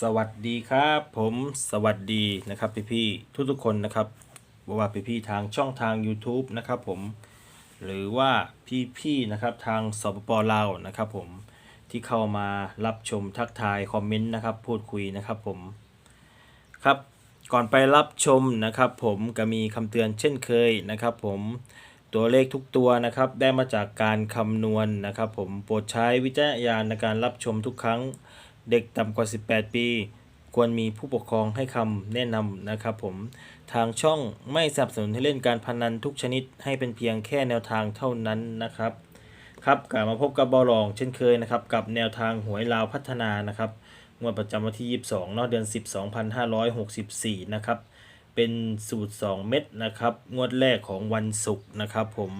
สวัสดีครับ ผมสวัสดีนะครับพี่ๆทุกๆคนนะครับบ่ว่าพี่ๆทางช่องทาง YouTube นะครับผมหรือว่าพี่ๆนะครับทางสปปลาวนะครับผมที่เข้ามารับชมทักทายคอมเมนต์นะครับพูดคุยนะครับผมครับก่อนไปรับชมนะครับ ผมก็มีคำเตือนเช่นเคยนะครับ ผมตัวเลขทุกตัวนะครับ ได้มาจากการคำนวณนะครับ ผมโปรดใช้วิจารณญาณในการรับชมทุกครั้ง เด็กต่ำกว่า 18 ปี ควรมีผู้ปกครองให้คำแนะนำนะครับผม ทางช่องไม่สนับสนุนให้เล่นการพนันทุกชนิดให้เป็นเพียงแค่แนวทางเท่านั้นนะครับ ครับกลับมาพบกับบอลองเช่นเคยนะครับ กับแนวทางหวยลาวพัฒนานะครับงวดประจำวันที่ 22 เนอะเดือน 10 2564 นะครับ เป็นสูตร 2 เม็ดนะครับ งวดแรกของวันศุกร์นะครับผม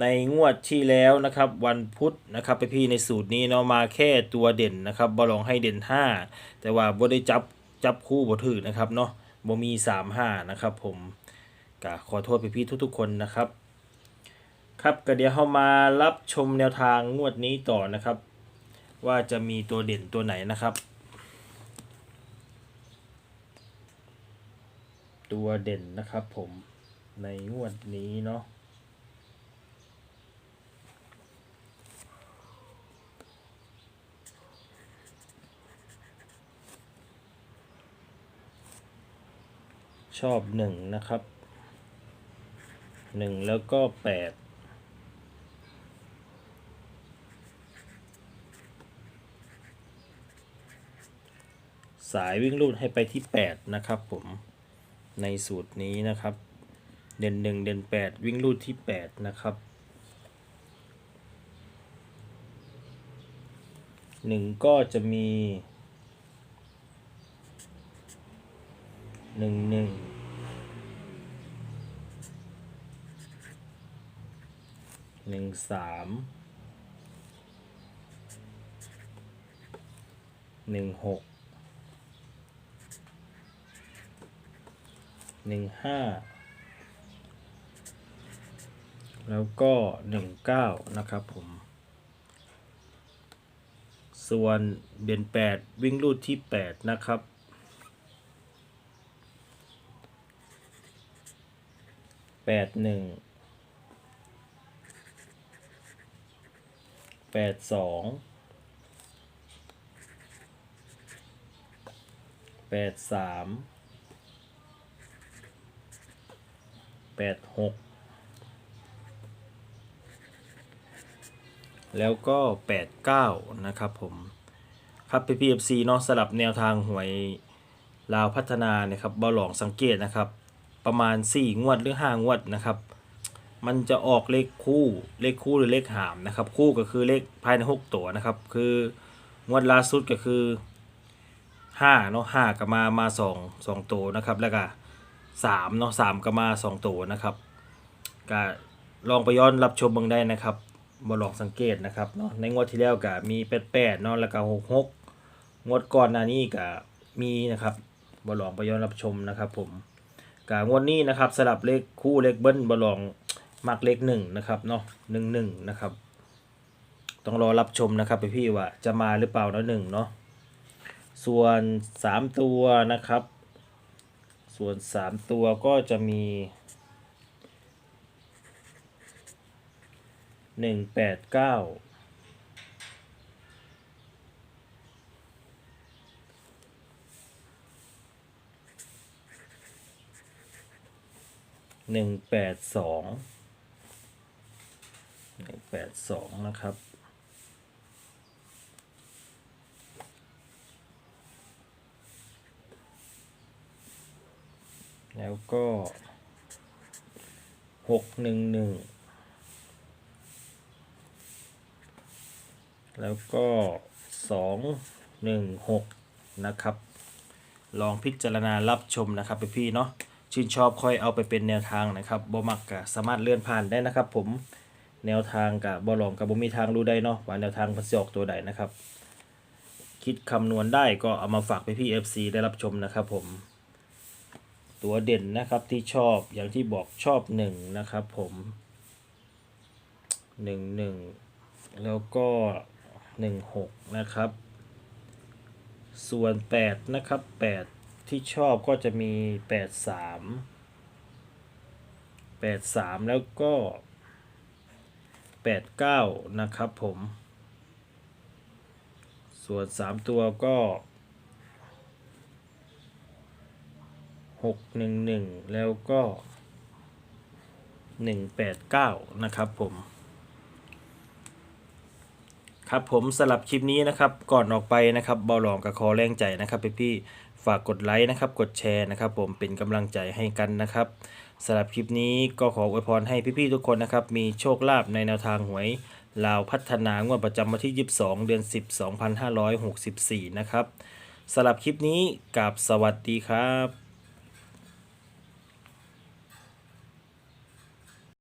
ในงวดที่แล้วนะครับวันพุธนะครับไปพี่ในสูตรนี้เนาะมาแค่ตัวเด่นนะครับบอลองให้เด่น 5 แต่ว่าบ่ได้จับจับคู่บ่ถือนะครับเนาะบ่มี 3 5นะครับผมก็ขอโทษพี่ทุกๆคนนะครับ ครับก็เดี๋ยวเรามารับชมแนวทางงวดนี้ต่อนะครับ ว่าจะมีตัวเด่นตัวไหนนะครับ ตัวเด่นนะครับผมในงวดนี้เนาะ ชอบหนึ่งนะครับหนึ่งแล้วก็แปดสายวิ่งรูดให้ไปที่ 8 นะครับผมในสูตรนี้นะครับ เด่น 1 เด่น 8 วิ่งรูดที่ 8 นะครับ 1 ก็จะมี 1 1 หนึ่งสามหนึ่งหกหนึ่งห้าแล้วก็หนึ่งเก้านะครับผม ส่วนเด่นแปดวิ่งรูดที่แปดนะครับแปดหนึ่ง ปดสองแปดสามแปดหกแล้วก็แปดเก้านะครับผม ครับพีพีเอฟซีเนาะสลับแนวทางหวยลาวพัฒนานะครับบอหลองสังเกตนะครับ ประมาณ 4 งวดหรือ 5 งวดนะครับ มันจะออกเลขคู่เลขคู่หรือเลขหามนะครับ คู่ก็คือเลขภายใน 6 ตัวนะครับ คืองวดล่าสุดก็คือ5เนาะ5ก็มามา2 2ตัวนะครับ แล้วก็3เนาะ3ก็มา 2 ตัวนะครับก็ลองไปย้อนรับชมบิ่งได้นะครับบ่ลองสังเกตนะครับเนาะในงวดที่แล้วก็มี88เนาะแล้วก็66งวดก่อนหน้านี้ก็มีนะครับบ่ลองไปย้อนรับชมนะครับ ผมกางวดนี้นะครับสลับเลขคู่เลขเบิ้ลบอลอง มักเลขหนึ่งนะครับเนาะหนึ่งหนึ่งนะครับ ต้องรอรับชมนะครับพี่ว่าจะมาหรือเปล่านะหนึ่งเนาะส่วนสามตัวนะครับ ส่วนสามตัวก็จะมีหนึ่งแปดเก้าหนึ่งแปดสอง แปดสองนะครับ แล้วก็หกหนึ่งหนึ่งแล้วก็สองหนึ่งหกนะครับ ลองพิจารณารับชมนะครับพี่ๆเนาะชื่นชอบค่อยเอาไปเป็นแนวทางนะครับบ่มักก็สามารถเลื่อนผ่านได้นะครับผม แนวทางกับบ่ลองกับบ่มีทางรู้ได้เนาะว่าแนวทางมันสิออกตัวใดนะครับ คิดคำนวณได้ก็เอามาฝากไปพี่ FC ได้รับชมนะครับผม ตัวเด่นนะครับที่ชอบอย่างที่บอกชอบหนึ่งนะครับผมหนึ่งหนึ่งแล้วก็หนึ่งหกนะครับ ส่วน8นะครับ8ที่ชอบก็จะมี8 3 8 3แล้วก็ 8 9 นะครับผม ส่วน 3 ตัวก็ 6 1 1 แล้วก็ 189 นะครับผม ครับผมสลับคลิปนี้นะครับก่อนออกไปนะครับเบาหลองกับคอแรงใจนะครับพี่ๆฝากกดไลค์นะครับกดแชร์นะครับ ผมเป็นกำลังใจให้กันนะครับสำหรับคลิปนี้ก็ขออวยพรให้พี่ๆทุกคนนะครับมีโชคลาภในแนวทางหวยลาวพัฒนางวดประจำวันที่ 22 เดือน 10 2564 นะครับสำหรับคลิปนี้กับสวัสดีครับ